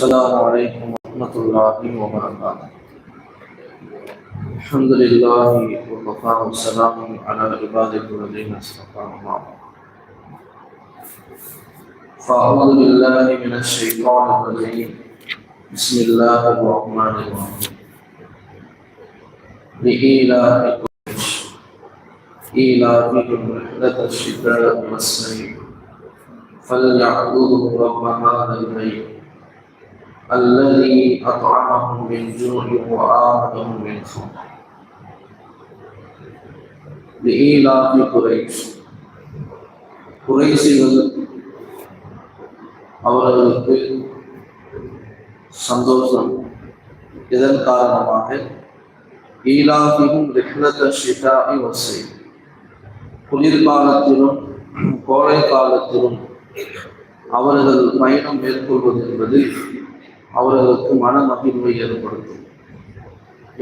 السلام علیکم ورحمۃ اللہ وبرکاتہ الحمد للہ وبقاء السلام علی عباد من الشیطان الرجیم بسم اللہ الرحمن الرحیم رحلة الشتاء والصيف فليعبدوا رب هذا البيت. الذي أطعمهم من جوع وآمنهم من خوف لإيلاف قريش குறைசிகள் அவர்களுக்கு சந்தோஷம் இதன் காரணமாக ஈலாபியும் ரிஹ்லத ஷிதாஇ வசை குளிர்காலத்திலும் கோடை காலத்திலும் அவர்கள் பயணம் மேற்கொள்வது என்பது அவர்களுக்கு மன மகிழ்வை ஏற்படுத்தும்.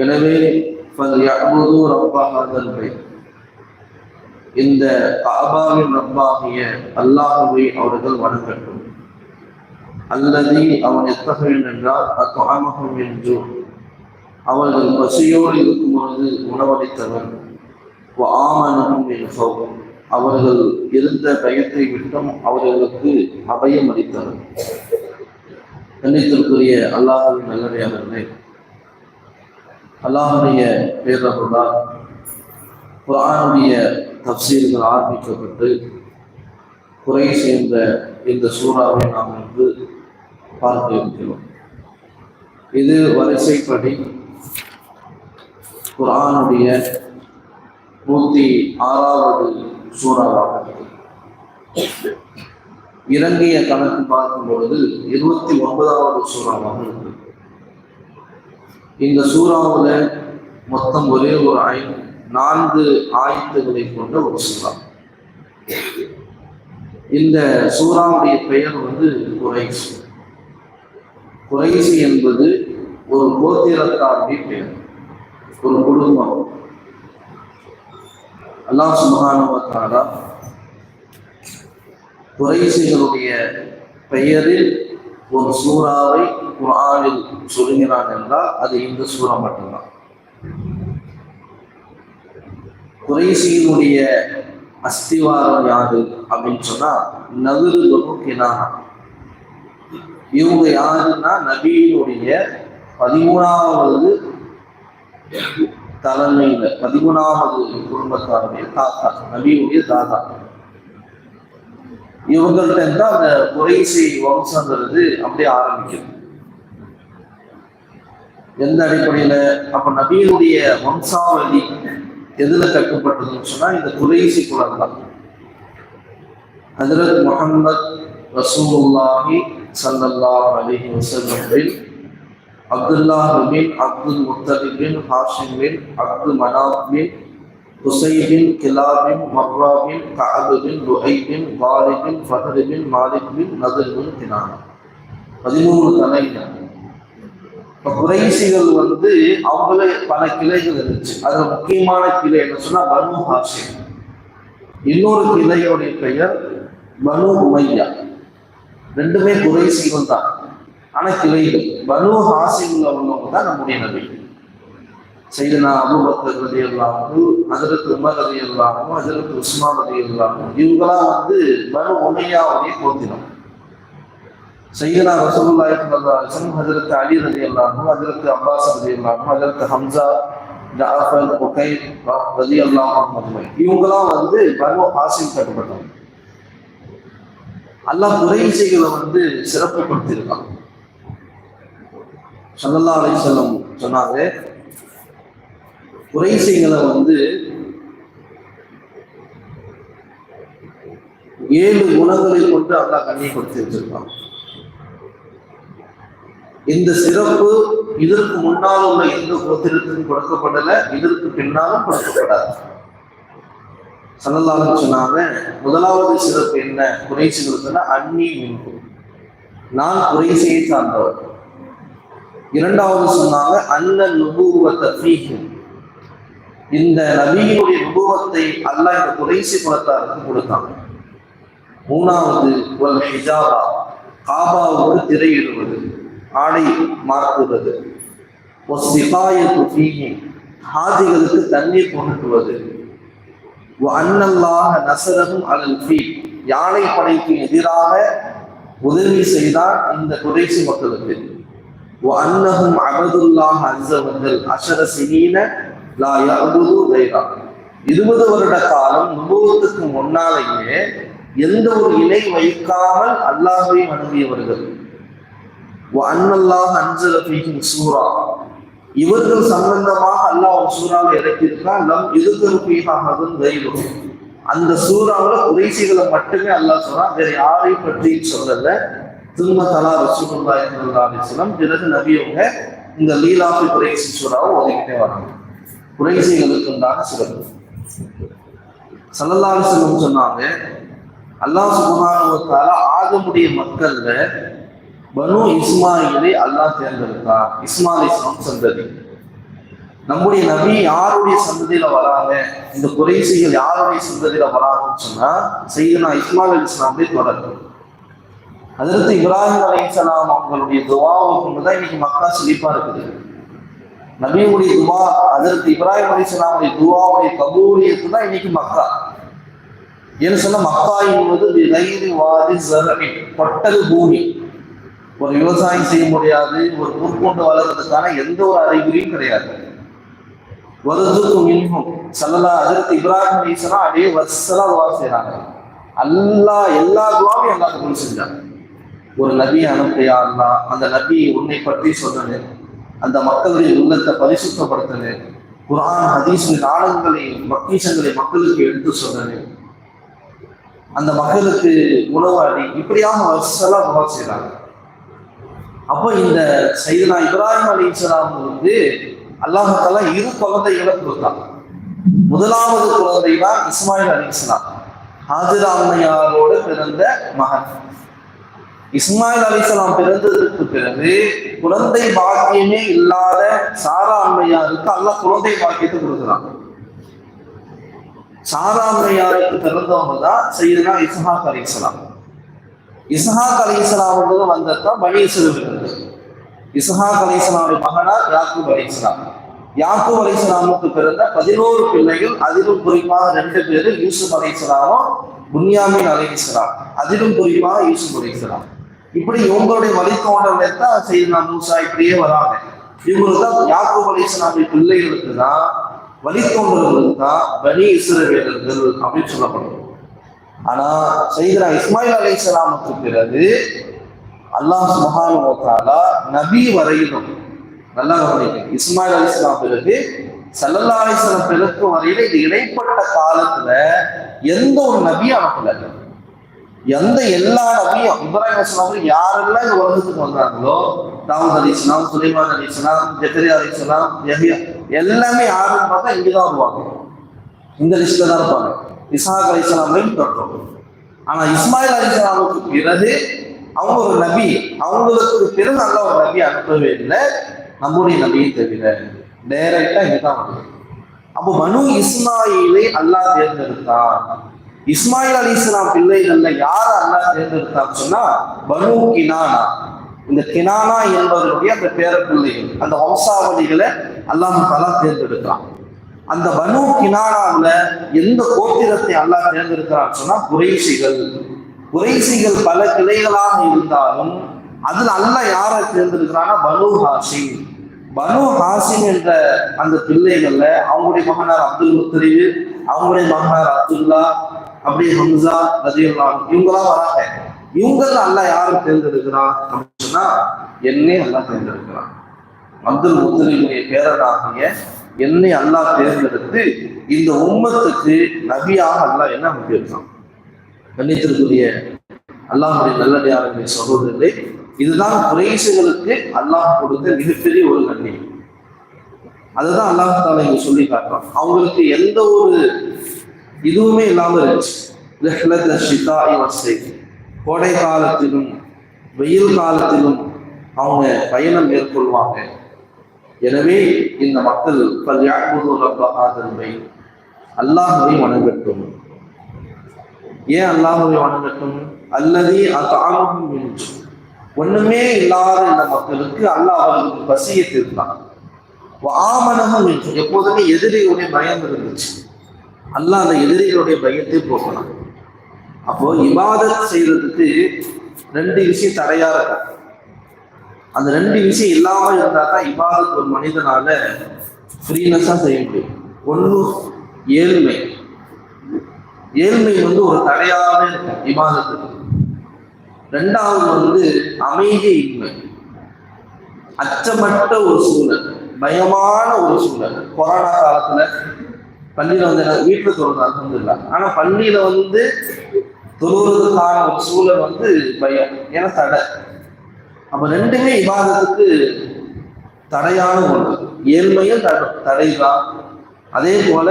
எனவே இந்த காபாவின் ரப்பாகிய அல்லாஹுவை அவர்கள் வணங்கட்டும். அல்லது அவன் எத்தகையன் என்றால் அத்வாமகம் என்று அவர்கள் பசியோடு இருக்கும் பொழுது உணவளித்தவர் ஆமனகம் என்றும் அவர்கள் இருந்த பயத்தை விட்டும் அவர்களுக்கு அபயம் அளித்தவர் கண்ணியத்திற்குரிய அல்லாஹின் நல்லவையாளர்களே அல்லாஹுடைய பேரருளால் குரானுடைய தப்சீர்கள் ஆரம்பிக்கப்பட்டு குறை சேர்ந்த இந்த சூறாவை நாம் இன்று பார்க்க இருக்கிறோம். இது வரிசைப்படி குரானுடைய நூற்றி ஆறாவது சூறாவாக இறங்கிய கணக்கு பார்க்கும் பொழுது இருபத்தி ஒன்பதாவது சூறாவாக இருக்கு. இந்த சூறாவில் மொத்தம் ஒரே ஒரு ஆய் நான்கு ஆயத்துகளை கொண்ட ஒரு சூறா. இந்த சூறாவுடைய பெயர் வந்து குறைசி. குறைசி என்பது ஒரு கோத்திரத்தாருடைய பெயர் ஒரு குடும்பம். அல்லாஹ் சுபகானுவத்தாரா குறைசிகளுடைய பெயரில் ஒரு சூறாவை குரானில் சொல்லுகிறான் என்றால் அது இந்த சூறா மட்டும்தான். குறைசியினுடைய அஸ்திவாரம் யாரு அப்படின்னு சொன்னா நகுரு பகுக்கினா இவங்க யாருன்னா நபியினுடைய பதிமூணாவது தலைமையில பதிமூணாவது குடும்பத்தாருடைய தாத்தா நபியுடைய தாத்தா. இவங்கள்ட்ட இருந்து அந்த குறைசி வம்சங்கிறது அப்படியே ஆரம்பிக்கும் எந்த அடிப்படையில? அப்ப நபியினுடைய வம்சாவளி எதுல கட்டுப்பட்டதுன்னு சொன்னா இந்த குறைசி குலம் தான் ஹசரத் முகமது ரசூலுல்லாஹி சல்லல்லாஹு அலைஹி வஸல்லம் அப்துல்லா பின் அப்துல் முத்தலிபின் ஹாஷிம் பின் அப்துல் மனாப் பின் ஹுசைபின் கிலாபின் மர்ராபின் கஅபின் லுஹைபின் வாலிபின் ஃபஹரிபின் மாலிபின் நதர்பின் தினானா பதிமூணு தலைகள். இப்போ குறைசிகள் வந்து அவங்களே பல கிளைகள் இருந்துச்சு. அதுல முக்கியமான கிளை என்ன சொன்னா பனு ஹாஷிம். இன்னொரு கிளையோடைய பெயர் பனு உமையா. ரெண்டுமே குறைசிகள் தான். ஆனா கிளைகள். பனு ஹாசிம்ல உள்ளவங்க தான் நம்முடைய நபிகள் சைதனா அபுபக்கர் ரதி அல்லாமு அதற்கு உமர் ரதி அல்லாமு அதற்கு உஸ்மான் ரதி அல்லாமு இவங்களாம் வந்து பனு ஒனியாவுடைய கோத்திரம் சையனா ரசகுல்லா இஸ்லாம் ஹசரத் அலி ரதி அல்லாமு ஹசரத் அப்பாஸ் ரதி அல்லாமு ஹசரத் ஹம்சா ஜாஃபர் ஒகை ரதி அல்லாமு இவங்கெல்லாம் வந்து பனு ஆசிம் கட்டப்பட்டவங்க. அல்லா குறைசைகளை வந்து சிறப்புப்படுத்தியிருக்கான் சல்லல்லா அலி செல்லம் சொன்னாங்க குறைஷிகளை வந்து ஏழு குணங்களை கொண்டு அல்லாஹ் கண்ணி கொடுத்து வச்சிருக்கான் இந்த சிறப்பு இதற்கு முன்னால் உள்ள எந்த கோத்திரத்திலும் கொடுக்கப்படல இதற்கு பின்னாலும் கொடுக்கப்படாது. சல்லல்லாஹு சொன்னாங்க முதலாவது சிறப்பு என்ன? குறைசிகளுக்குன்னா அன்னி மின்கு. நான் குறைசியை சார்ந்தவர் இரண்டாவது சொன்னாங்க அல்ல நுபுவத்தை இந்த நபியினுடைய நுபுவத்தை அல்லாஹ் இந்த குறைசி குலத்தாருக்கு கொடுத்தாங்க மூணாவது வல் ஹிஜாபா காபாவோடு திரையிடுவது ஆடை மாற்றுவது. ஒஸ்திகாயத்து ஃபீஹி ஹாதிகளுக்கு தண்ணீர் புகட்டுவது அன்னல்லாக நசரகும் அலல் ஃபீ யானை படைக்கு எதிராக உதவி செய்தார் இந்த குறைசி மக்களுக்கு. அன்னகும் அபதுல்லாஹ் அஸ்ஸவஜல் அஷர சினீன லா யஅபுது கைரா. இருபது வருட காலம் நுபுவத்துக்கு முன்னாலேயே எந்த ஒரு இணை வைக்காமல் அல்லாஹை வணங்கியவர்கள். அன்னல்லாஹ் அஞ்சல ஃபீஹிம் சூரா. இவர்கள் சம்பந்தமாக அல்லாஹ் சூறாவை இறக்கியிருக்கான் லம் இதுக்கு ஃபீஹாஹதுன் அந்த சூறாவில் குறைசிகளை மட்டுமே அல்லாஹ் சொல்றான் வேற யாரை பற்றியும் சொல்லல. திரும்ப தலா ரசூலுல்லாஹி ஸல்லல்லாஹு அலைஹி பிறகு நபியவங்க இந்த லீலாபி குறைசி சூறாவை ஒதுக்கிட்டே வராங்க. குறைசிகளுக்கு உண்டான சிறப்பு சல்லல்லாஹு அலைஹி சொன்னாங்க அல்லாஹ் சுப்ஹானஹு வ ஆகமுடைய மக்கள்ல பனு இஸ்மாயிலை அல்லாஹ் தேர்ந்தெடுத்தார் இஸ்மாயில் இஸ்லாம் சந்ததி நம்முடைய நபி யாருடைய சந்ததியில வராங்க? இந்த குறைசிகள் யாருடைய சந்ததியில வராங்கன்னு சொன்னா செய்தனா இஸ்மாயில் இஸ்லாமே தொடரும் அதற்கு இப்ராஹிம் அலி இஸ்லாம் அவங்களுடைய துவாவுக்கு கொண்டுதான் இன்னைக்கு மக்கா செழிப்பா இருக்குது. நபியுடைய துவா அதற்கு இப்ராஹிம் அலி இஸ்லாமுடைய துவாவுடைய கபூலியத்து தான் இன்னைக்கு மக்கா. ஏன்னு சொன்னால் மக்கா என்பது கைது வாதி ஜரமின் பட்டது பூமி. ஒரு விவசாயம் செய்ய முடியாது ஒரு முற்கொண்டு வளர்றதுக்கான எந்த ஒரு அறிகுறியும் கிடையாது. வருதுக்கும் மின்ஹும் சல்லலா அதற்கு இப்ராஹிம் அலிசனா அப்படியே வசலா துவா செய்யறாங்க அல்லா எல்லா துவாவையும் எல்லாத்துக்கும் செஞ்சாங்க ஒரு நபியை அனுப்பியா அந்த நபி உன்னை பற்றி சொன்னது. அந்த மக்களுடைய உள்ளத்தை பரிசுத்தப்படுத்தினது குரான் ஹதீஸ் நாடகங்களை பக்தீசங்களை மக்களுக்கு எடுத்து சொன்னது அந்த மக்களுக்கு உணவாடி இப்படியாக வசலா துவா செய்கிறாங்க அப்போ இந்த சைதனா இப்ராஹிம் அலி இஸ்லாம் வந்து அல்லாஹால இரு குழந்தைகளை கொடுத்தான். முதலாவது குழந்தை தான் இஸ்மாயில் அலி இஸ்லாம் ஹாஜிரா அம்மையாரோடு பிறந்த மகன். இஸ்மாயில் அலிசலாம் பிறந்ததற்கு பிறகு குழந்தை பாக்கியமே இல்லாத சாரா அம்மையாருக்கு அல்ல குழந்தை பாக்கியத்தை கொடுக்குறான். சாரா அம்மையாருக்கு பிறந்தவங்க தான் செய்தனா இஸ்ஹாக் அலிசலாம். இஸ்லாம் இஸ்ஹாக் அலி இஸ்லாம்ன்றது வந்ததான் பனி இஸ்ரேல் இஸ்ஹாக் மகனார் யாக்கூப் அலிசலாம். யாக்கு யாக்கூப் பிறந்த பதினோரு பிள்ளைகள் அதிலும் குறிப்பாக ரெண்டு பேரு யூசுப் அலிசலாமும் புன்யாமின் அலிசலாம். அதிலும் குறிப்பாக யூசுப் அலிசலாம். இப்படி இவங்களுடைய வழித்தோன்றலை தான் செய்தனா மூசா இப்படியே வராங்க. இவங்களுக்கு தான் யாக்கோ அலி பிள்ளைகளுக்கு தான் வழித்தோன்றல்களுக்கு தான் பனி இசுரவேலர்கள் அப்படின்னு சொல்லப்படுது ஆனா செய்கிறா இஸ்மாயில் அலி இஸ்லாமுக்கு பிறகு அல்லாஹ் சுபஹானுவத்தாலா நபி வரையிலும் நல்லா கவனிக்க இஸ்மாயில் அலி இஸ்லாம் பிறகு சல்லல்லா அலிஸ்லாம் பிறகு வரையில இது இடைப்பட்ட காலத்துல எந்த ஒரு நபியும் அனுப்பல. எந்த எல்லா நபியும் இப்ராஹிம் இஸ்லாம் யாரெல்லாம் இந்த உலகத்துக்கு வந்தாங்களோ தாவூத் அலி சுலைமான் அலி இஸ்லாம் ஜக்கரியா யஹியா எல்லாமே யாருன்னு பார்த்தா இங்கதான் வருவாங்க. இந்த லிஸ்ட்ல தான் இருப்பாங்க. இசாக் அலி இஸ்லாமையும் தொட்டோம் ஆனா இஸ்மாயில் அலி பிறகு அவங்க ஒரு நபி. அவங்களுக்கு பிறகு நல்ல ஒரு நபி அனுப்பவே இல்லை. நம்முடைய நபியை தவிர டைரக்டா இங்கதான் வருது அப்போ மனு இஸ்மாயிலை அல்லாஹ் தேர்ந்தெடுத்தான். இஸ்மாயில் அலி இஸ்லாம் பிள்ளைகள்ல யார் அல்லாஹ் தேர்ந்தெடுத்தான்னு சொன்னா பனு கினானா. இந்த கினானா என்பவருடைய அந்த பேர பிள்ளைகள் அந்த வம்சாவளிகளை அல்லாஹ் தலா தேர்ந்தெடுக்கிறான். அந்த பனு கினானாவில் எந்த கோத்திரத்தை அல்லாஹ் தேர்ந்தெடுக்கிறான்னு சொன்னா குறைசிகள் குறைசிகள் பல கிளைகளாக இருந்தாலும் அதில் அல்லாஹ் யாரை தேர்ந்தெடுக்கிறான்னா பனு ஹாசி பனு ஹாசிம் என்ற அந்த பிள்ளைகள்ல அவங்களுடைய மகனார் அப்துல் முத்தரீவு அவங்களுடைய மகனார் அப்துல்லா அப்படி ஹம்சா ரதியுல்லா இவங்களா வராங்க. இவங்கள அல்லாஹ் யாரும் தேர்ந்தெடுக்கிறான் அப்படின்னு சொன்னா என்னே அல்லாஹ் தேர்ந்தெடுக்கிறான். அப்துல் முத்தலிவுடைய பேரனாகிய என்னை அல்லாஹ் தேர்ந்தெடுத்து இந்த உம்மத்துக்கு நபியாக அல்லாஹ் என்ன அனுப்பியிருக்கான் கண்ணியத்திற்குரிய அல்லாஹுடைய நல்லடியாருடைய சகோதரர்களே இதுதான் குறைசுகளுக்கு அல்லாஹ் கொடுத்த மிகப்பெரிய ஒரு நன்மை. அதுதான் அல்லாஹ் இங்க சொல்லி காட்டுறான். அவங்களுக்கு எந்த ஒரு இதுவுமே இல்லாமல் இருந்துச்சு. கோடை காலத்திலும் வெயில் காலத்திலும் அவங்க பயணம் மேற்கொள்வாங்க. எனவே இந்த மக்கள் பல்யாபுது ரப்ப ஆதரவை அல்லாஹுவை வணங்கட்டும். ஏன் அல்லாஹவை வணங்கட்டும்? அல்லது அத்தாமும் மின்று ஒண்ணுமே இல்லாத இந்த மக்களுக்கு அல்லாஹ் அவர்களுக்கு பசியை தீர்த்தான் ஆமனகம் என்று எப்போதுமே எதிரியுடைய பயம் இருந்துச்சு. அல்லாஹ் அந்த எதிரிகளுடைய பயத்தை போக்கணும். அப்போ இபாதத் செய்யறதுக்கு ரெண்டு விஷயம் தடையா இருக்கும் அந்த ரெண்டு விஷயம் இல்லாம இருந்தா தான் இபாதத் ஒரு மனிதனால ஃப்ரீனஸா செய்ய முடியும். ஒன்று ஏழ்மை. ஏழ்மை வந்து ஒரு தடையாவே இருக்கும் இபாதத்துக்கு. ரெண்டாவது வந்து அமைதி இன்மை. அச்சமற்ற ஒரு சூழல் பயமான ஒரு சூழல். கொரோனா காலத்துல பள்ளியில் வந்து வீட்டில் தொழுது அலமதுல்லா ஆனால் பள்ளியில் வந்து தொழுவதற்கான ஒரு சூழல் வந்து பயம். ஏன்னா தடை. அப்போ ரெண்டுமே இவாதத்துக்கு தடையான ஒன்று ஏழ்மையும் தடை தடைதான். அதே போல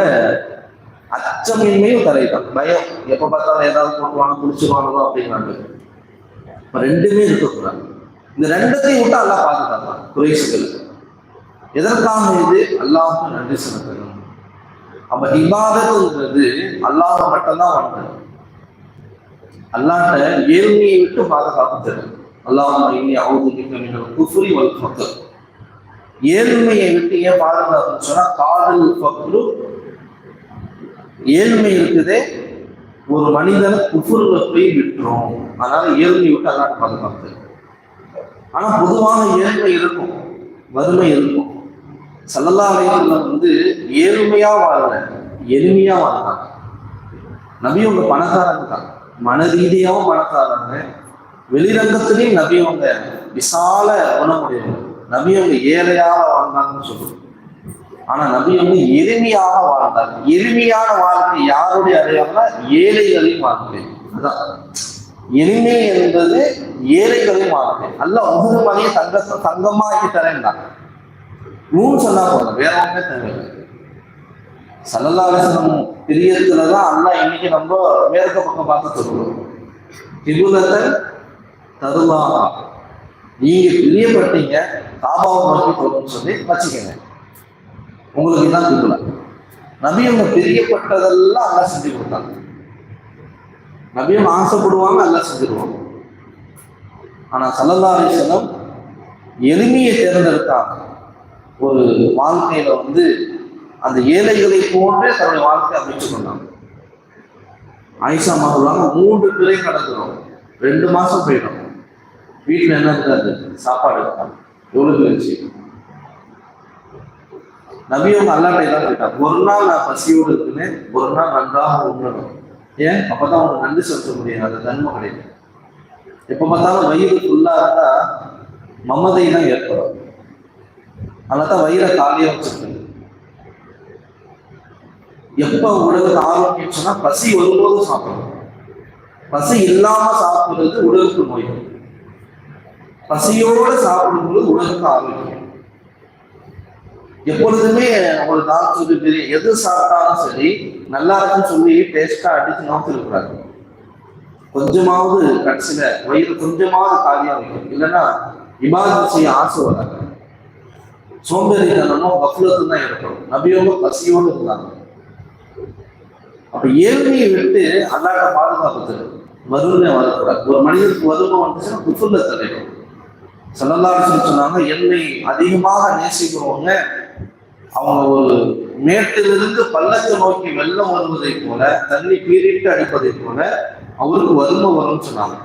அச்சமின்மையும் தடைதான். பயம். எப்போ பார்த்தாலும் ஏதாவது போட்டுவாங்க குடிச்சிருவாங்களோ அப்படிங்கிறாங்க இப்போ ரெண்டுமே இருக்கக்கூடாது. இந்த ரெண்டத்தையும் விட்டு அல்லாஹ் பாதுகாக்கலாம் குறைசுகள் எதற்காக இது? அல்லாஹுக்கு நன்றி செலுத்தணும். அப்ப இபாதத்துங்கிறது அல்லாஹ் மட்டும்தான் வந்தது. அல்லாட்ட ஏழ்மையை விட்டு பாதுகாப்பு தரும் அல்லாஹ் இனி அவுது ஏழ்மையை விட்டு ஏன் பாதுகாப்புன்னு சொன்னா காதல் பக்ரு ஏழ்மை இருக்குதே ஒரு மனிதனை குஃபுர்ல போய் விட்டுரும். அதனால ஏழ்மையை விட்டு அல்லாட்ட பாதுகாப்பு ஆனா பொதுவான ஏழ்மை இருக்கும் வறுமை இருக்கும். சல்லல்லா அலைவர்கள் வந்து ஏழ்மையா வாழல எளிமையா வாழ்றாங்க நபி அவங்க பணக்காரங்க தான். மன ரீதியாகவும் பணக்காரங்க. வெளிரங்கத்திலையும் நபி அவங்க விசால குணமுடையவங்க. நபி அவங்க ஏழையாக வாழ்ந்தாங்கன்னு சொல்லுவோம் ஆனா நபி வந்து எளிமையாக வாழ்ந்தாங்க. எளிமையான வாழ்க்கை யாருடைய அடையாளம்னா ஏழைகளின் வாழ்க்கை. அதான். எளிமை என்பது ஏழைகளின் வாழ்க்கை. அல்ல ஒவ்வொரு மணியை தங்க தங்கமாக்கி தரேன்டாங்க நூன் சொன்னா போதும். வேற ஒன்றுமே தேவையில்லை. சல்லல்லாசனம் பிரியத்துலதான் அல்லா இன்னைக்கு நம்ம மேற்க பக்கம் பார்த்து சொல்லுவோம் திபுலத்தன் தருவாகா நீங்க பிரியப்பட்டீங்க காபாவை நோக்கி போகணும்னு சொல்லி வச்சுக்கோங்க. உங்களுக்கு தான் திபுல. நபியம் பிரியப்பட்டதெல்லாம் அல்லா செஞ்சு கொடுத்தாங்க. நபியம் ஆசைப்படுவாங்க அல்லா செஞ்சிருவாங்க ஆனா சல்லல்லா அலிசனம் எளிமையை தேர்ந்தெடுத்தாங்க. ஒரு வாழ்க்கையில வந்து அந்த ஏழைகளை போன்றே தன்னுடைய வாழ்க்கையை அமைச்சு கொண்டாங்க ஆயிஷா மகளாங்க மூன்று பிறை கடந்துடும் ரெண்டு மாசம் போயிடும். வீட்டுல என்ன இருக்காது? சாப்பாடு இருக்காது. எவ்வளவு இருந்துச்சு நபியவங்க அல்லாட்ட எல்லாம் போயிட்டாங்க ஒரு நாள் நான் பசியோடு இருக்குன்னு ஒரு நாள் நன்றாக உண்ணணும். ஏன்? அப்பதான் அவங்க நன்றி செலுத்த முடியும். அந்த தன்மை கிடையாது. எப்ப பார்த்தாலும் வயிறு ஃபுல்லா இருந்தா மமதை தான் ஏற்படும். அதனால்தான் வயிறை காலியாக வச்சிருக்கு எப்ப உடலுக்கு ஆரோக்கியம் சொன்னால் பசி ஒருபோதும் சாப்பிடணும். பசி இல்லாம சாப்பிடுறது உடலுக்கு நோய். பசியோட சாப்பிடும்போது உடலுக்கு ஆரோக்கியம். எப்பொழுதுமே ஒரு டாக்டர் பெரிய எது சாப்பிட்டாலும் சரி நல்லா இருக்குன்னு சொல்லி டேஸ்டா அடிச்சு நோக்கிருக்கூடாது கொஞ்சமாவது கடைசியில வயிறு கொஞ்சமாவது காலியா வைக்கும் இல்லைன்னா இமார்ஜென்சி ஆசை வராது சோம்பேறித்தனமும் கஃலத்தும் தான் இருக்கணும் நபியோட பசியோடு இருந்தாங்க. அப்ப ஏழ்மையை விட்டு அல்லாட்ட பாதுகாப்பு வறுமை வரக்கூடாது. ஒரு மனிதனுக்கு வறுமை வந்துச்சுன்னா குஃபுல்ல தலைவர் செல்லல்லாரு சொன்னாங்க என்னை அதிகமாக நேசிக்கிறவங்க அவங்க ஒரு மேட்டிலிருந்து பள்ளத்தை நோக்கி வெள்ளம் வருவதை போல தண்ணி பீரிட்டு அடிப்பதை போல அவருக்கு வறுமை வரும்னு சொன்னாங்க.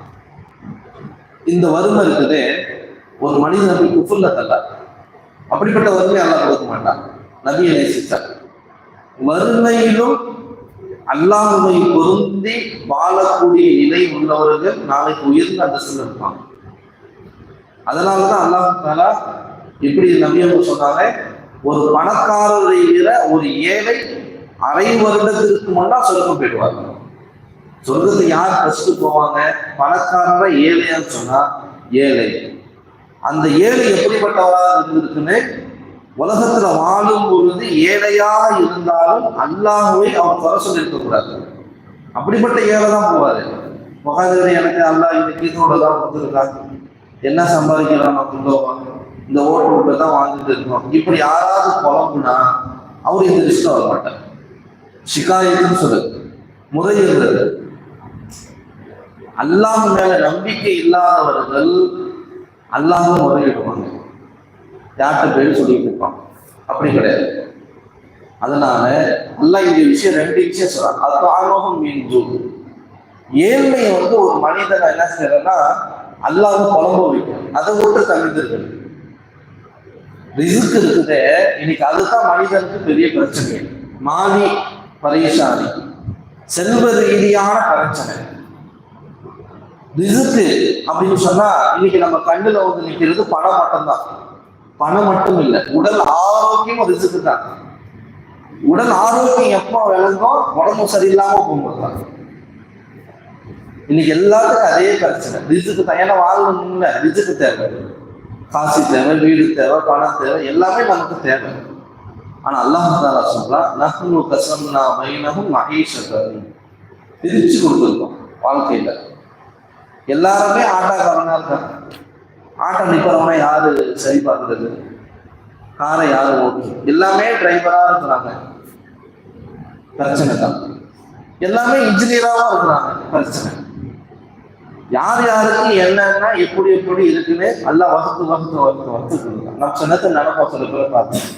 இந்த வறுமை இருக்குது ஒரு மனிதனுக்கு குஃபுல்ல தள்ள அப்படிப்பட்ட வறுமை அல்லாஹ் கொடுக்க மாட்டான். நபியை நேசித்தார் வறுமையிலும் அல்லாஹுவை பொருந்தி வாழக்கூடிய நிலை உள்ளவர்கள் நாளைக்கு உயர்ந்த அந்தஸ்தில் இருப்பாங்க. அதனாலதான் அல்லாஹ் தாலா எப்படி நபியவங்க சொன்னாங்க ஒரு பணக்காரரை விட ஒரு ஏழை அரை வருடத்திற்கு முன்னா சொர்க்கம் போயிடுவாங்க. சொர்க்கத்தை யார் ஃபர்ஸ்ட் போவாங்க? பணக்காரரை ஏழையான்னு சொன்னா ஏழை. அந்த ஏழை எப்படிப்பட்டவராக இருந்திருக்குன்னு உலகத்துல வாழும் பொழுது ஏழையாக இருந்தாலும் அல்லாஹுவை அவன் குறை சொல்லியிருக்க கூடாது. அப்படிப்பட்ட ஏழை தான் போவாரு. முகாதிரி எனக்கு அல்லாஹ் இந்த கீதோட தான் கொடுத்துருக்காங்க என்ன சம்பாதிக்கலாம் அப்படின்றவங்க இந்த ஓட்டு ஓட்டு தான் வாழ்ந்துட்டு இருக்கோம் இப்படி யாராவது குழம்புனா அவர் இந்த லிஸ்ட்ல வர மாட்டார் சிகாயத்துன்னு சொல்லு. முறையிடுறது அல்லாஹ் மேல நம்பிக்கை இல்லாதவர்கள் அல்லாஹ் முறையிடுவாங்க யார்கிட்ட பேர் சொல்லிட்டு இருப்பான்? அப்படி கிடையாது. அதனால அல்லாஹ் இந்த விஷயம் ரெண்டு விஷயம் சொல்றான். அது ஆரோகம் மீன்ஜூ ஏழ்மையை வந்து ஒரு மனிதனை என்ன செய்யறன்னா அல்லாத குழம்பு வைக்கும். அதை விட்டு தவிர்த்திருக்கணும். ரிசுக்கு இருக்குது. இன்னைக்கு அதுதான் மனிதனுக்கு பெரிய பிரச்சனை. மாலி பரைசாலி. செல்வ ரீதியான பிரச்சனை. ரிசுக்கு அப்படின்னு சொன்னா இன்னைக்கு நம்ம கண்ணுல வந்து நிற்கிறது பணம் மட்டும்தான். பணம் மட்டும் இல்லை உடல் ஆரோக்கியம் ரிசுக்கு தான். உடல் ஆரோக்கியம் எப்போ விளங்கும் உடம்பு சரியில்லாம போகும்போது இன்னைக்கு எல்லாத்துக்கும் அதே பிரச்சனை. ரிசுக்கு தான். ஏன்னா வாழணும்ல ரிஜுக்கு தேவை. காசு தேவை வீடு தேவை பணம் தேவை எல்லாமே நமக்கு தேவை. ஆனா அல்லாஹ் தாலா சொல்றான் நஹ்னு கசம்னா பைனஹும் மகேஷ் பிரிச்சு கொடுத்துருக்கோம் வாழ்க்கையில. எல்லாருமே ஆட்டாக்காரனா இருக்காங்க. ஆட்டோ நிக்கிறவன யாரு சரி பார்க்கறது? காரை யாரு ஓட்டு எல்லாமே டிரைவரா இருக்கிறாங்க. பிரச்சனை தான். எல்லாமே இன்ஜினியராகவும் இருக்கிறாங்க. பிரச்சனை. யார் யாருக்கு என்னன்னா எப்படி எப்படி இருக்குன்னு எல்லாம் வகுத்து வகுத்து வகுத்து வகுத்து நம்ம சொன்னதை நடப்போம் சில பேர் பார்த்தோம்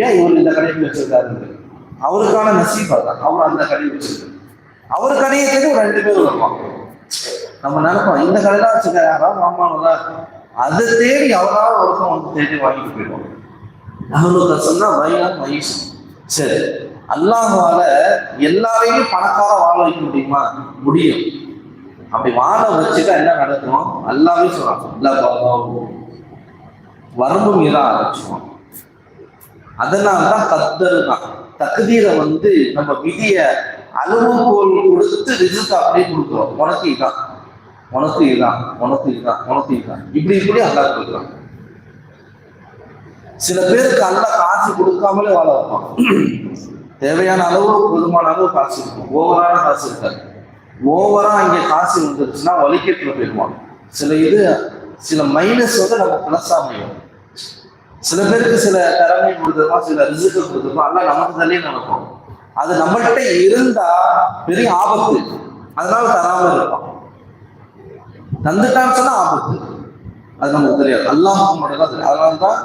ஏன் இவர் இந்த கடையை வச்சிருக்காரு அவருக்கான நசீபா தான் அவர் அந்த கடையை வச்சிருக்காரு. அவர் கடையை தேடி ரெண்டு பேர் வருவான் நம்ம நினைப்போம் இந்த கடையில வச்சுக்க யாராவது மாமாவதா அதை தேடி அவரால் ஒருத்தன் வந்து தேடி வாங்கிட்டு போயிடுவோம் நம்மளுக்கு சொன்னா வயலா வயசு சரி. அல்லாஹால எல்லாரையும் பணக்கார வாழ வைக்க முடியுமா? முடியும். அப்படி வாழ வச்சுட்டா என்ன நடக்கும்? அல்லாவே சொல்றான் வரம்பு மீற ஆரம்பிச்சுவோம் அதனால தான் கத்தர் தான் தகுதியை வந்து நம்ம விதிய அளவுகோல் கொடுத்து ரிசல்ட் அப்படியே கொடுக்குறோம். உனக்கு தான் உனக்கு இதான் உனக்கு இதான் உனக்கு இதான் இப்படி இப்படி அல்லா கொடுக்குறான் சில பேருக்கு அல்ல காசு கொடுக்காமலே வாழ வைப்பான். தேவையான அளவு போதுமான அளவு காசு இருக்கும். ஓவரான காசு இருக்காது. ஓவரா இங்கே காசு வந்துருச்சுன்னா வலிக்கட்டில் போயிடுவான். சில இது சில மைனஸ் வந்து நம்ம பிளஸ் அமையும் சில பேருக்கு சில திறமை கொடுத்துருப்போம் சில ரிசல்ட் கொடுத்துருப்போம் எல்லாம் நமக்கு தள்ளி நடக்கும். அது நம்மள்கிட்ட இருந்தா பெரிய ஆபத்து. அதனால தராமல் இருப்பான். தந்துட்டான்னு சொன்னா ஆபத்து. அது நமக்கு தெரியாது. அல்லாஹ் மட்டும் தெரியும். அதனால தான்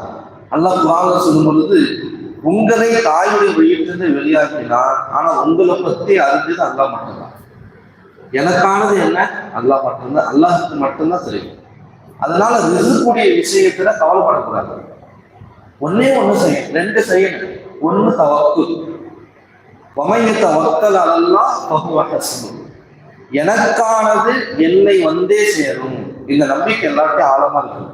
அல்லாஹ் குரான் சொல்லும் பொழுது உங்களை தாயுடைய வெளியிட்டது வெளியாக்கினார் ஆனா உங்களை பத்தி அறிஞ்சது அல்லாஹ் மட்டும்தான். எனக்கானது என்ன? அல்லாஹ் மட்டும்தான். அல்லாஹுக்கு மட்டும்தான் தெரியும். அதனால ரிசுக்கூடிய விஷயத்துல கவலைப்படக்கூடாது. ஒன்னே ஒண்ணு செய்யணும். ரெண்டு செய்யணும். ஒண்ணு தவக்கு. வமையத்தை வக்கல் அதெல்லாம் சொல்லுவோம் எனக்கானது என்னை வந்தே சேரும். இந்த நம்பிக்கை எல்லாத்தையும் ஆழமா இருக்கு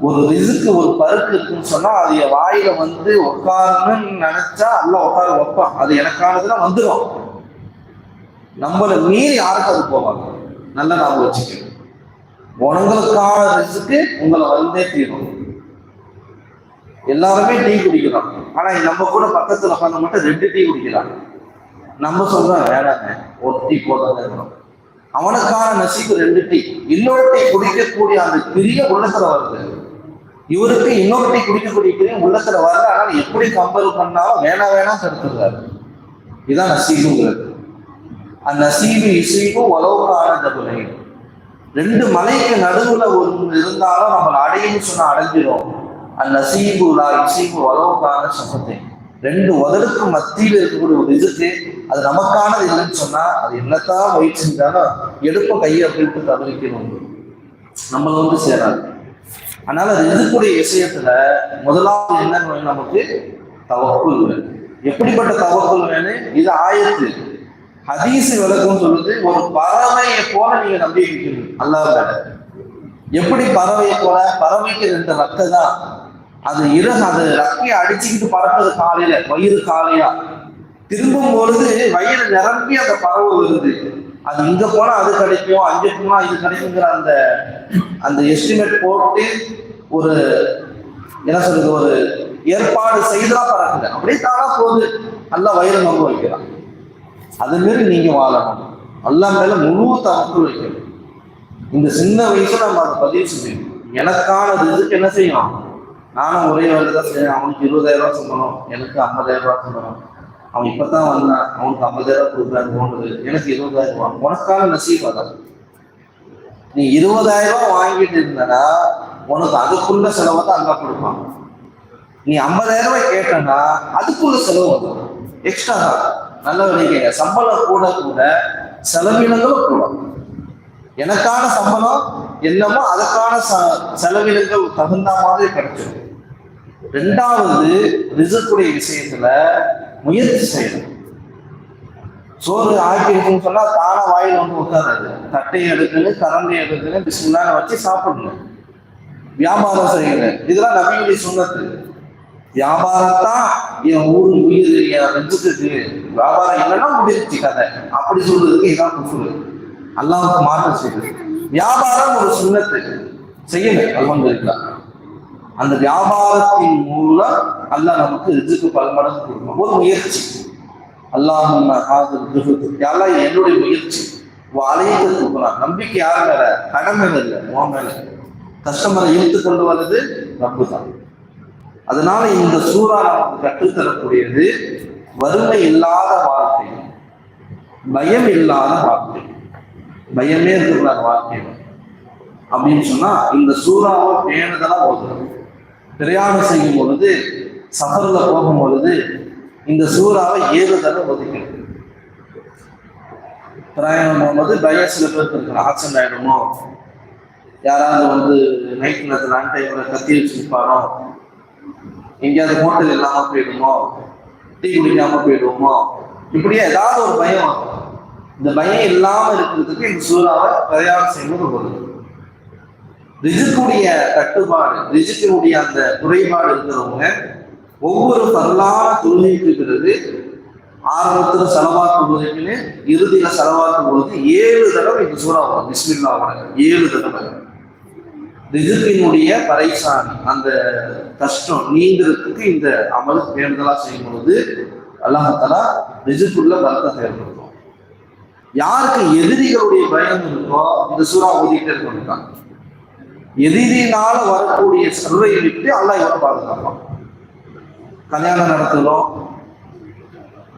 ஒரு ரிசுக்கு ஒரு பருக்கு இருக்குன்னு சொன்னா அது என் வாயில வந்து உட்காருன்னு நினைச்சா அல்ல உட்கார வைப்பான். அது எனக்கானதுன்னா வந்துடும் நம்மளை மீறி யாருக்கு அது போவாங்க நல்லா நாம வச்சுக்கணும் உனங்களுக்கான ரிசுக்கு உங்களை வந்தே தீரும். எல்லாருமே டீ குடிக்கிறோம் ஆனா நம்ம கூட பக்கத்துல உட்காந்து மட்டும் ரெண்டு டீ குடிக்கிறாங்க. நம்ம சொல்றோம் வேணாங்க ஒரு டீ அவனுக்கான நசீபு ரெண்டு டீ. இன்னொரு டீ குடிக்கக்கூடிய அந்த பெரிய உள்ளத்துல வருது. இவருக்கு இன்னொரு டீ குடிக்கக்கூடிய பெரிய உள்ளத்துல வரல ஆனால் எப்படி கம்பேர் பண்ணாலும் வேணா வேணாம் தடுத்துறாரு இதுதான் நசீபுங்கிறது அந்த நசீபு இசைவும் உலகான தபுனை ரெண்டு மலைக்கு நடுவுல ஒன்று இருந்தாலும் நம்மளை அடையும்னு சொன்னா அடைஞ்சிடும் அந்த நசீபு இசைவு இசைபு உலகான சமத்தை ரெண்டு உதடுக்கு மத்தியில் இருக்கக்கூடிய ஒரு இதுக்கு அது நமக்கானது இல்லைன்னு சொன்னா அது என்னத்தான் முயற்சி செஞ்சாலும் எடுப்ப கையை அப்படின்ட்டு தவிர்க்கணும் நம்மள வந்து சேராது. அதனால அது இருக்கக்கூடிய விஷயத்துல முதலாவது என்ன நமக்கு தவக்குள் வேணும் எப்படிப்பட்ட தவக்குள் வேணும் இது ஆயத்து. ஹதீஸ் விளக்கம் சொல்லுது ஒரு பறவையை போல நீங்க நம்பி இருக்கணும் அல்லாஹ் எப்படி பறவையை போல? பறவைக்கு ரெண்டு ரக்க தான் அது இறகு அது ரக்கையை அடிச்சுக்கிட்டு பறக்குது காலையில வயிறு காலையா? திரும்பும் பொழுது வயிறு நிரம்பி அந்த பறவை வருது. அது இங்க போனா அது கிடைக்கும் அங்க போனா இது கிடைக்குங்கிற அந்த அந்த எஸ்டிமேட் போட்டு ஒரு என்ன சொல்றது ஒரு ஏற்பாடு செய்தா பறக்குது. அப்படியே தானா போகுது. நல்லா வயிறு நம்ப வைக்கிறான். அது மாரி நீங்க வாழணும். அல்லா மேல முழு தவறு வைக்கணும். இந்த சின்ன வயசுல நம்ம அதை பதிவு செய்யணும். எனக்கான இதுக்கு என்ன செய்யணும்? நானும் ஒரே வேலை தான் செய்யணும் அவனுக்கு இருபதாயிரம் ரூபாய் சொல்லணும் எனக்கு ஐம்பதாயிரம் ரூபாய் சொல்லணும் அவன் இப்பதான் வந்தான். அவனுக்கு ஐம்பதாயிரம் ரூபாய் கொடுக்குறாரு தோணுது எனக்கு இருபதாயிரம் ரூபாய். உனக்கான நசீபா தான் நீ இருபதாயிரம் ரூபாய் வாங்கிட்டு இருந்தனா உனக்கு அதுக்குள்ள செலவை தான் அங்கே கொடுப்பான். நீ ஐம்பதாயிரம் ரூபாய் கேட்டனா அதுக்குள்ள செலவு வந்துடும் எக்ஸ்ட்ரா தான். நல்ல நினைக்கிறீங்க சம்பளம் கூட கூட செலவினங்களும் கூட. எனக்கான சம்பளம் என்னமோ அதுக்கான ச- செலவினங்கள் தகுந்த மாதிரி கிடைச்சிடும். ரெண்டாவது ரிசர்க்குடைய விஷயத்துல முயற்சி செய்யணும். சோறு ஆக்கி சொன்னா தானா வாயில் வந்து உட்காராது. தட்டையை எடுக்கணும் கரண்டை எடுக்கணும் பிஸ்மில்லான்னு வச்சு சாப்பிடணும். வியாபாரம் செய்யணும் இதெல்லாம் நபியுடைய சொன்னது வியாபாரத்தான் என் ஊரு உயிர் என் ரெண்டுக்கு வியாபாரம் இல்லைன்னா முடிச்சு கதை. அப்படி சொல்றதுக்கு இதான் குஃபுரு. அல்லாவுக்கு மாற்றம் செய்யுது வியாபாரம் ஒரு சுண்ணத்து. செய்யணும் அல்ஹம்துலில்லாஹ். அந்த வியாபாரத்தின் மூலம் அல்லாஹ் நமக்கு ரிஜுக்கு பலமடங்கு கொடுக்கணும். ஒரு முயற்சி. அல்லாஹ் யாரெல்லாம் என்னுடைய முயற்சி. அலையிட்டு கொடுக்கலாம். நம்பிக்கை யார் மேல? கடமை இல்லை உன் மேல. கஸ்டமரை இழுத்து கொண்டு வர்றது ரப்பு தான் அதனால இந்த சூறா நமக்கு கற்றுத்தரக்கூடியது வறுமை இல்லாத வாழ்க்கை. பயம் இல்லாத வாழ்க்கை. பயமே இருக்கக்கூடாது வார்த்தை அப்படின்னு சொன்னா இந்த சூறாவை பேணுதலா ஓதுறது. பிரயாணம் செய்யும் பொழுது சஃபரில் போகும் பொழுது இந்த சூறாவை ஏழு தடவை ஒதுக்கணும் பிரயாணம் போகும்போது பயம் சில பேருக்கு இருக்கிற ஆக்சிடென்ட் ஆகிடுமோ யாராவது வந்து நைட் நேரத்தில் அன் டைமில் கத்தி வச்சு நிற்பாரோ எங்கேயாவது ஹோட்டல் இல்லாமல் போயிடுமோ? டீ குடிக்காம போயிடுவோமோ? இப்படியே ஏதாவது ஒரு பயம் இந்த பயம் இல்லாமல் இருக்கிறதுக்கு இந்த சூறாவை பிரயாணம் செய்யணும்னு வருது ரிஜுக்குடைய கட்டுப்பாடு ரிஜுக்கினுடைய அந்த குறைபாடு இருக்கிறவங்க ஒவ்வொரு பரலான தொழுகைக்கு பிறகு ஆரம்பத்தில் செலவாக்கும் தொழுகைக்குன்னு இறுதியில் செலவாக்கும் பொழுது ஏழு தடவை இந்த சூறா வரும். பிஸ்மில்லாவோட ஏழு தடவை. ரிஜுக்கினுடைய பறைசாணி அந்த கஷ்டம் நீங்கிறதுக்கு இந்த அமல் வேண்டுதலாக செய்யும் பொழுது அல்லாஹாலா ரிஜுக்குள்ள பலத்தை ஏற்படுத்தும் யாருக்கு எதிரிகளுடைய பயம் இருக்கோ இந்த சூறா ஓதிக்கிட்டே இருக்கணும் எதிரினால வரக்கூடிய சர்வை விட்டு அல்லாஹ் இவரை பாதுகாப்பான். கல்யாணம் நடத்துகிறோம்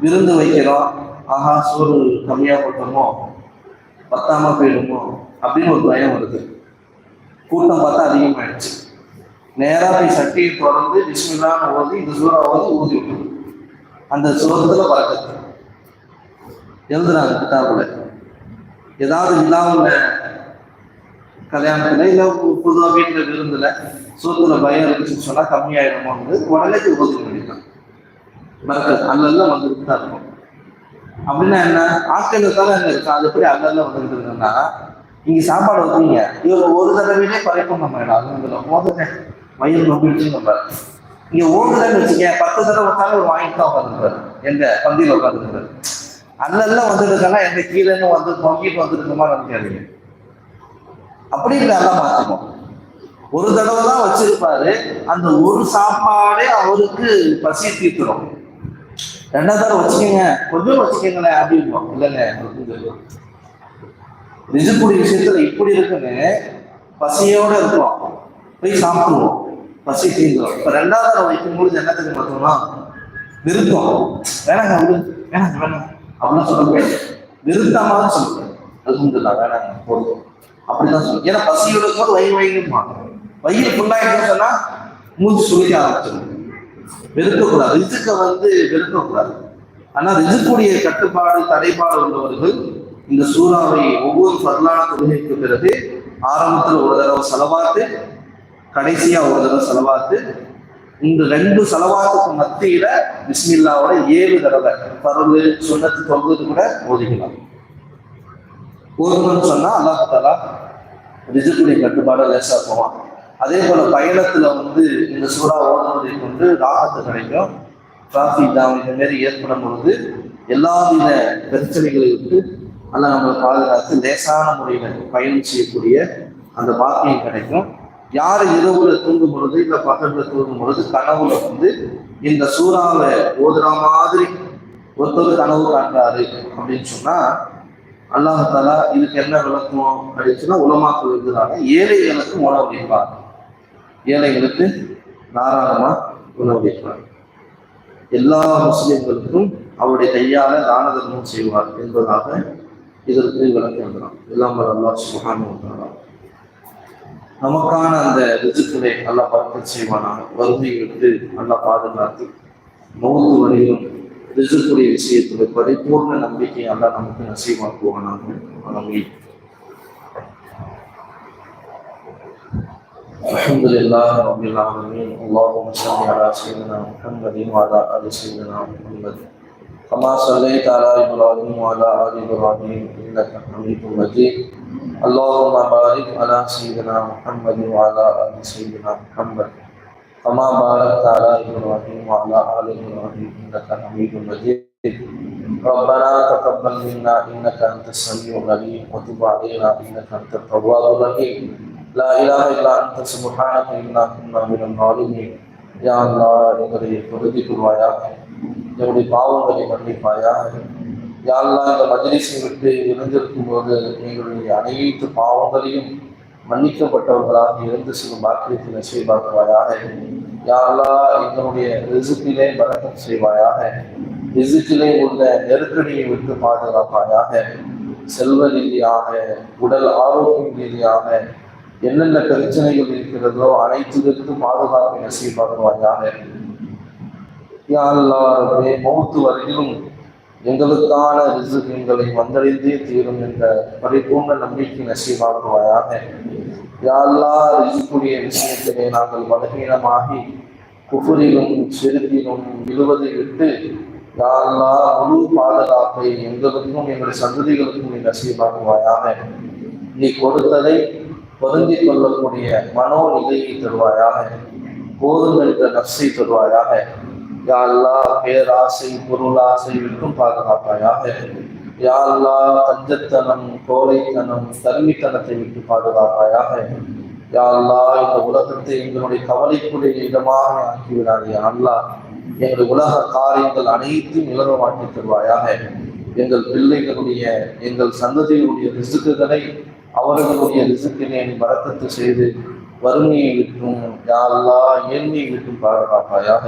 விருந்து வைக்கிறோம் ஆஹா சோறு கம்மியாக போட்டோமோ பத்தாம போயிடுமோ அப்படின்னு ஒரு பயம் வருது. கூட்டம் பார்த்தா அதிகமாயிடுச்சு. நேராக போய் சட்டியை தொடர்ந்து பிஸ்மில்லான்னு ஓதி இந்த சூறா ஓதி ஊதி விட்டு அந்த சோகத்துல பறக்குது எழுதுறாங்க கிட்டாப்புல ஏதாவது விழாவில் கல்யாணத்தில் இல்லை பொதுவாக வீட்டில் விருந்தில் சோத்துல பயம் இருந்துச்சுன்னு சொன்னா வந்து உடனே ஓதி பண்ணிக்கலாம் மக்கள் அல்லல்ல வந்துட்டு தான் இருக்கும். அப்படின்னா என்ன? ஆட்கள் தானே என்ன இருக்கு? அது எப்படி அல்லல்ல வந்துட்டு இருக்குன்னா இங்க சாப்பாடு வைக்கிறீங்க இவங்க ஒரு தடவையிலே குறைப்போம் நம்ம இடம். அதுல மோதுங்க வயிறு நம்பிடுச்சு நம்ம இங்க ஓடுதன்னு வச்சுக்க பத்து தடவை வச்சாலும் ஒரு வாங்கிட்டு தான் உட்காந்துருப்பாரு எங்க பந்தியில் உட்காந்துருப்பாரு அல்லல்ல வந்துருக்கா எங்க கீழே வந்து பொங்கிட்டு வந்துருக்குமா நினைக்காதீங்க. அப்படி எல்லாம் மாற்றணும் ஒரு தடவை தான் வச்சிருப்பாரு. அந்த ஒரு சாப்பாடே அவருக்கு பசி தீர்த்துரும் ரெண்டாவது தடவை வச்சுக்கோங்க. கொஞ்சம் வச்சுக்கோங்களேன் அப்படின்போம் இல்லைங்க நிஜக்கூடிய விஷயத்துல இப்படி இருக்குன்னு பசியோட இருக்கிறோம் போய் சாப்பிடுவோம். பசி தீர்ந்துடும் இப்ப ரெண்டாவது தடவை வைக்கும்போது என்ன தெரியும் பார்த்தோம்னா நிறுத்தம் வேணாங்க விடு. வேணாங்க வேணாம் அப்படின்னு சொல்ல முடியாது. சொல்லுவேன். அது வேணாங்க போதும். அப்படிதான் சொல்லுவேன். ஏன்னா பசியோட கூட வயிறு வயிறுமா வயிறு ஃபுல்லாகிட்டு சொன்னா மூஞ்சி சுழிக்க ஆரம்பிச்சிடும். வெறுக்கக்கூடாது. ரிஜுக்க வந்து வெறுக்கக்கூடாது. ஆனால் ரிஜுக்குடைய கட்டுப்பாடு தடைப்பாடு உள்ளவர்கள் இந்த சூறாவை ஒவ்வொரு பரலான தொழுகைக்கு பிறகு ஆரம்பத்தில் ஒரு தடவை செலவாத்து கடைசியா ஒரு தடவை செலவாத்து இந்த ரெண்டு செலவாத்துக்கு மத்தியில பிஸ்மில்லாவோட ஏழு தடவை பரவு சொன்னத்து தொகுது கூட ஓதிக்கலாம். ஓதுன்னு சொன்னா அல்லாஹ் தாலா ரிஜுக்குடைய கட்டுப்பாடை லேசா போவான். அதே போல பயணத்துல வந்து இந்த சூறா ஓடுவதை கொண்டு ராகத்து கிடைக்கும். டிராஃபிக் ஜாம் இந்த மாதிரி ஏற்படும் பொழுது எல்லா வித பிரச்சனைகளை விட்டு நல்லா நம்மளை பாதுகாத்து லேசான முறையில் பயணம் செய்யக்கூடிய அந்த பாக்கியம் கிடைக்கும். யார் இரவுல தூங்கும் பொழுது இல்லை பகலில் தூங்கும் பொழுது கனவுல வந்து இந்த சூறாவை ஓதுற மாதிரி ஒருத்தர் கனவு காட்டுறாரு அப்படின்னு சொன்னா அல்லாஹாலா இதுக்கு என்ன விளக்கம் அப்படின்னு சொன்னா உலமாக்கள் இருக்கிறாங்க ஏழைகளுக்கு உணவளிப்பார் ஏழைகளுக்கு தாராளமா உணவளிப்பார். எல்லா முஸ்லிம்களுக்கும் அவருடைய கையால தான தர்மம் செய்வார் என்பதாக இதற்கு விளக்கம் எழுதலாம். எல்லாம் அல்லா சுகானம் நமக்கான அந்த ரிஜுக்களை நல்லா பறக்க செய்வானா? வறுமையை விட்டு நல்லா பாதுகாத்து மௌத்து வரையும் ரிஜுக்குடைய விஷயத்துல பரிபூர்ண நம்பிக்கை நல்லா நமக்கு நசீமாக்குவானாக நம்பி الحمد لله رب العالمين. اللهم صل على سيدنا محمد وعلى آل سيدنا محمد. كما صليت على إبراهيم وعلى آل إبراهيم إنك حميد مجيد. اللهم بارك على سيدنا محمد وعلى آل سيدنا محمد. كما باركت على إبراهيم وعلى آل إبراهيم إنك حميد مجيد. ربنا تقبل منا إنك أنت السميع العليم. وتب علينا إنك أنت التواب الرحيم. لا اله الا انت سبحانك انا كنا من الظالمين يا الله எங்களை பொருதி கொள்வாயாக எங்களுடைய பாவங்களை மன்னிப்பாயாக யாரெல்லாம் இந்த மஜ்லிஸை விட்டு இணைந்திருக்கும் போது எங்களுடைய அனைத்து பாவங்களையும் மன்னிக்கப்பட்டவர்களாக இருந்து செல்லும் பாக்கியத்தில் செய்வார்களாயாக யாரெல்லாம் எங்களுடைய ரிசுக்கிலே பழக்கம் செய்வாயாக ரிசுக்கிலே உள்ள நெருக்கடியை விட்டு பாதுகாப்பாயாக செல்வ ரீதியாக உடல் ஆரோக்கியம் ரீதியாக என்னென்ன பிரச்சனைகள் இருக்கிறதோ அனைத்துக்கும் பாதுகாப்பை நசீபாகுவாயாக யாரெல்லாருமே மௌத்து வரையிலும் எங்களுக்கான ரிசு எங்களை வந்தடைந்தே தீரும் என்ற பரிபூர்ண நம்பிக்கை நசீபாக்குவாயாக யாழ்லா ரிசுக்குடைய விஷயத்திலே நாங்கள் பலகீனமாகி குபுரிலும் செருப்பிலும் விழுவதை விட்டு யாழ்லா முழு பாதுகாப்பை எங்களுக்கும் எங்களுடைய சந்ததிகளுக்கும் நீ நசீபாக்குவாயாக நீ கொடுத்ததை பொருந்திக் கொள்ளக்கூடிய மனோநிலையை தருவாயாக போதும் என்ற நப்சை தருவாயாக யாழ்லா பேராசை பொருளாசை விட்டும் பாதுகாப்பாயாக யாழ்லா பஞ்சத்தனம் கோழைத்தனம் தன்மித்தனத்தை விட்டு பாதுகாப்பாயாக யாழ்லா இந்த உலகத்தை எங்களுடைய கவலைக்குரிய இடமாக ஆக்கிவிடாதே அல்லா எங்கள் உலக காரியங்கள் அனைத்தும் இலவமாக்கி தருவாயாக எங்கள் பிள்ளைகளுடைய எங்கள் சந்ததியினுடைய ரிசுக்குகளை அவர்களுடைய ரிசுக்கினை வரத்தத்து செய்து வறுமையை விட்டும் யாரெல்லா ஏழ்மையை விட்டும் பாதுகாப்பாயாக.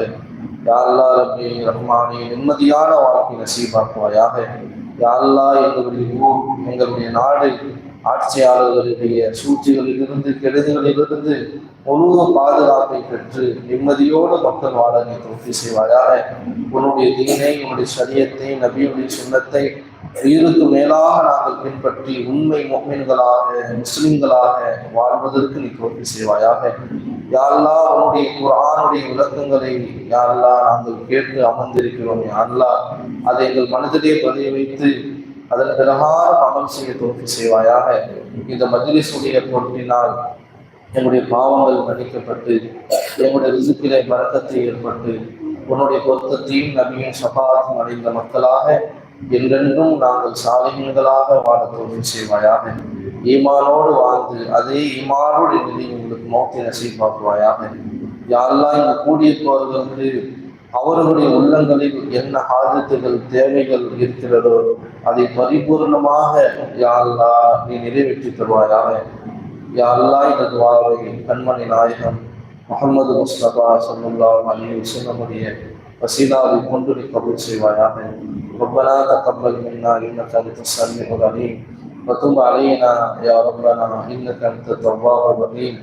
யாரெல்லா ரபி ரஹ்மானே நிம்மதியான வாழ்க்கை நசீபாக்குவாயாக. யாரெல்லா எங்களுடைய ஊர் எங்களுடைய நாடு ஆட்சியாளர்களுடைய சூழ்ச்சிகளிலிருந்து கெடுதிகளிலிருந்து முழு பாதுகாப்பை பெற்று நிம்மதியோடு மக்கள் வாழ நீ தொகுதி செய்வாயாக. உன்னுடைய தீனை உன்னுடைய சரியத்தை நபியுடைய சுண்ணத்தை உயிருக்கு மேலாக நாங்கள் பின்பற்றி உண்மை மொமின்களாக முஸ்லிம்களாக வாழ்வதற்கு நீ தோல்வி செய்வாயாக. யாரெல்லா உன்னுடைய குரானுடைய விளக்கங்களை யாரெல்லாம் நாங்கள் கேட்டு அமர்ந்திருக்கிறோம் யாரெல்லா அதை எங்கள் மனதிலே பதிய வைத்து அதன் பிரகாரம் அமல் செய்ய தோல்வி செய்வாயாக. இந்த மஜிலிசுடைய பொருட்டினால் எங்களுடைய பாவங்கள் மன்னிக்கப்பட்டு எங்களுடைய ரிசுக்கிலே மறக்கத்தை ஏற்பட்டு உன்னுடைய பொருத்தத்தையும் நபியும் சபாத்தும் அடைந்த மக்களாக என்றென்றும் நாங்கள் சாலிகங்களாக வாழ தோல்வி செய்வாயாக. ஈமானோடு வாழ்ந்து அதே ஈமானோடு எழுதி உங்களுக்கு மௌத்தை நசீபாக்குவாயாக யாரெல்லாம் இங்கு கூடியிருப்பவர்களுக்கு அவர்களுடைய உள்ளங்களில் என்ன ஆதித்துகள் தேவைகள் இருக்கிறதோ அதை பரிபூர்ணமாக யாழ்லா நீ நிறைவேற்றி தருவாயாக. யாழ்லா இந்த துவாரை கண்மணி நாயகம் முகமது முஸ்தபா சொல்லுல்லா அலி வசல்லமுடைய வசீலாவை கொண்டு நீ கபூல் செய்வாயாக. ربنا تقبل منا إنك أنت السميع العليم. وتب علينا يا ربنا إنك أنت التواب الرحيم.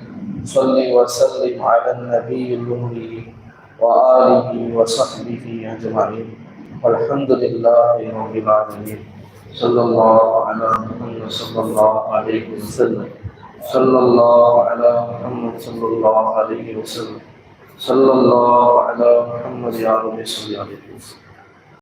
صل وسلم على النبي الأمي وآله وصحبه أجمعين. والحمد لله رب العالمين. صلى الله على محمد صلى الله عليه وسلم. صلى الله على محمد صلى الله عليه وسلم. صلى الله على محمد يا رب صل عليه وسلم.